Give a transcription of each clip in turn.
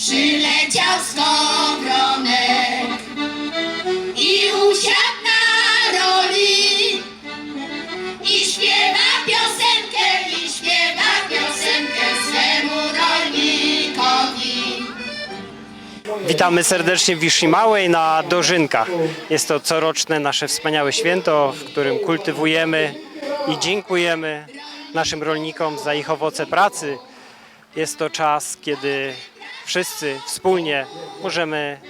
Przyleciał skowronek i usiadł na roli i śpiewa piosenkę, i śpiewa piosenkę swemu rolnikowi. Witamy serdecznie w Wiszni Małej na Dożynkach. Jest to coroczne nasze wspaniałe święto, w którym kultywujemy i dziękujemy naszym rolnikom za ich owoce pracy. Jest to czas, kiedy wszyscy wspólnie możemy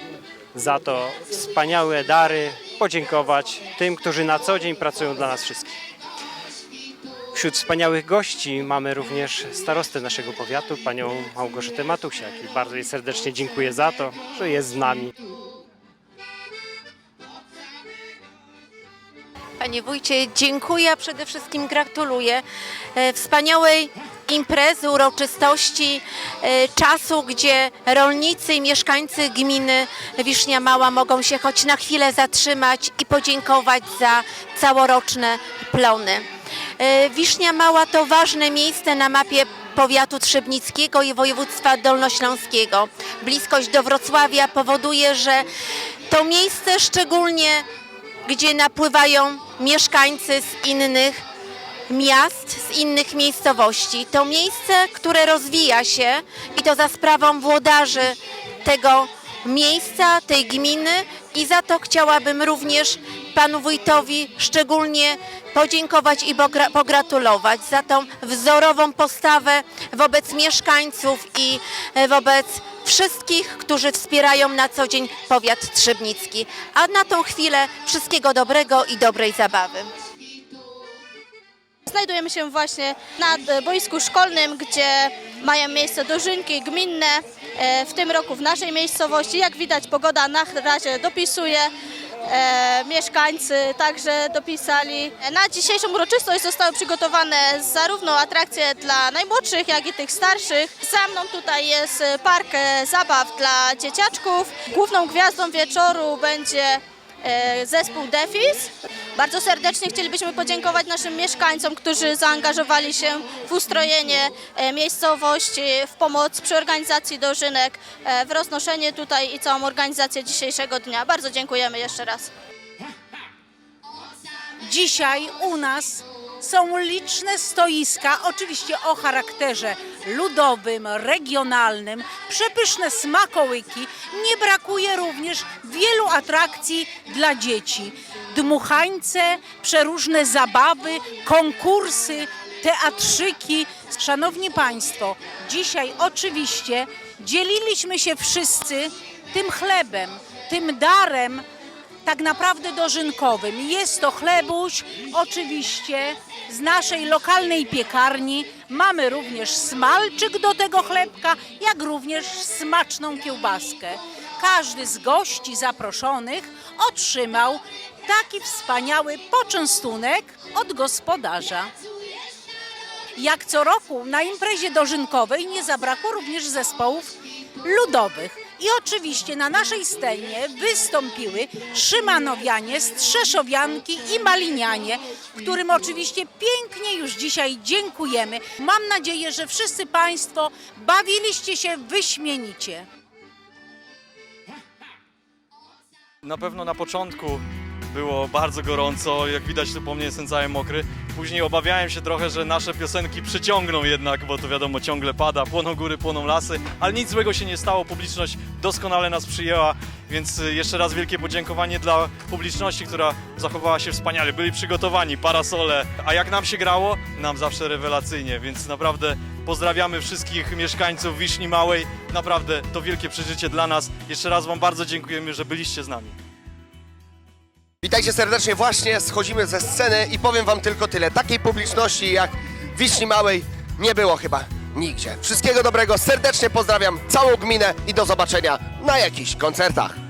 za to wspaniałe dary podziękować tym, którzy na co dzień pracują dla nas wszystkich. Wśród wspaniałych gości mamy również starostę naszego powiatu, panią Małgorzatę Matusiak. I bardzo jej serdecznie dziękuję za to, że jest z nami. Panie wójcie, dziękuję, przede wszystkim gratuluję e, wspaniałej imprezy, uroczystości, e, czasu, gdzie rolnicy i mieszkańcy gminy Wisznia Mała mogą się choć na chwilę zatrzymać i podziękować za całoroczne plony. E, Wisznia Mała to ważne miejsce na mapie powiatu trzebnickiego i województwa dolnośląskiego. Bliskość do Wrocławia powoduje, że to miejsce szczególnie gdzie napływają mieszkańcy z innych miast, z innych miejscowości. To miejsce, które rozwija się i to za sprawą włodarzy tego miejsca, tej gminy i za to chciałabym również panu wójtowi szczególnie podziękować i pogra- pogratulować za tą wzorową postawę wobec mieszkańców i e, wobec wszystkich, którzy wspierają na co dzień powiat trzebnicki. A na tą chwilę wszystkiego dobrego i dobrej zabawy. Znajdujemy się właśnie na boisku szkolnym, gdzie mają miejsce dożynki gminne. E, W tym roku w naszej miejscowości, jak widać, pogoda na razie dopisuje. E, mieszkańcy także dopisali. Na dzisiejszą uroczystość zostały przygotowane zarówno atrakcje dla najmłodszych, jak i tych starszych. Za mną tutaj jest park e, zabaw dla dzieciaczków. Główną gwiazdą wieczoru będzie zespół Defis. Bardzo serdecznie chcielibyśmy podziękować naszym mieszkańcom, którzy zaangażowali się w ustrojenie e, miejscowości, w pomoc przy organizacji dożynek, e, w roznoszenie tutaj i całą organizację dzisiejszego dnia. Bardzo dziękujemy jeszcze raz. Dzisiaj u nas są liczne stoiska, oczywiście o charakterze ludowym, regionalnym, przepyszne smakołyki. Nie brakuje również wielu atrakcji dla dzieci. Dmuchańce, przeróżne zabawy, konkursy, teatrzyki. Szanowni Państwo, dzisiaj oczywiście dzieliliśmy się wszyscy tym chlebem, tym darem, tak naprawdę dożynkowym. Jest to chlebuś, oczywiście z naszej lokalnej piekarni. Mamy również smalczyk do tego chlebka, jak również smaczną kiełbaskę. Każdy z gości zaproszonych otrzymał taki wspaniały poczęstunek od gospodarza. Jak co roku na imprezie dożynkowej nie zabrakło również zespołów ludowych. I oczywiście na naszej scenie wystąpiły Szymanowianie, Strzeszowianki i Malinianie, którym oczywiście pięknie już dzisiaj dziękujemy. Mam nadzieję, że wszyscy Państwo bawiliście się wyśmienicie. Na pewno na początku było bardzo gorąco, jak widać tu po mnie jestem cały mokry. Później obawiałem się trochę, że nasze piosenki przyciągną jednak, bo to wiadomo ciągle pada, płoną góry, płoną lasy, ale nic złego się nie stało, publiczność doskonale nas przyjęła, więc y, jeszcze raz wielkie podziękowanie dla publiczności, która zachowała się wspaniale, byli przygotowani, parasole, a jak nam się grało? Nam zawsze rewelacyjnie, więc naprawdę pozdrawiamy wszystkich mieszkańców Wiszni Małej, naprawdę to wielkie przeżycie dla nas. Jeszcze raz Wam bardzo dziękujemy, że byliście z nami. Witajcie serdecznie, właśnie schodzimy ze sceny i powiem wam tylko tyle. Takiej publiczności jak Wiszni Małej nie było chyba nigdzie. Wszystkiego dobrego, serdecznie pozdrawiam całą gminę i do zobaczenia na jakichś koncertach.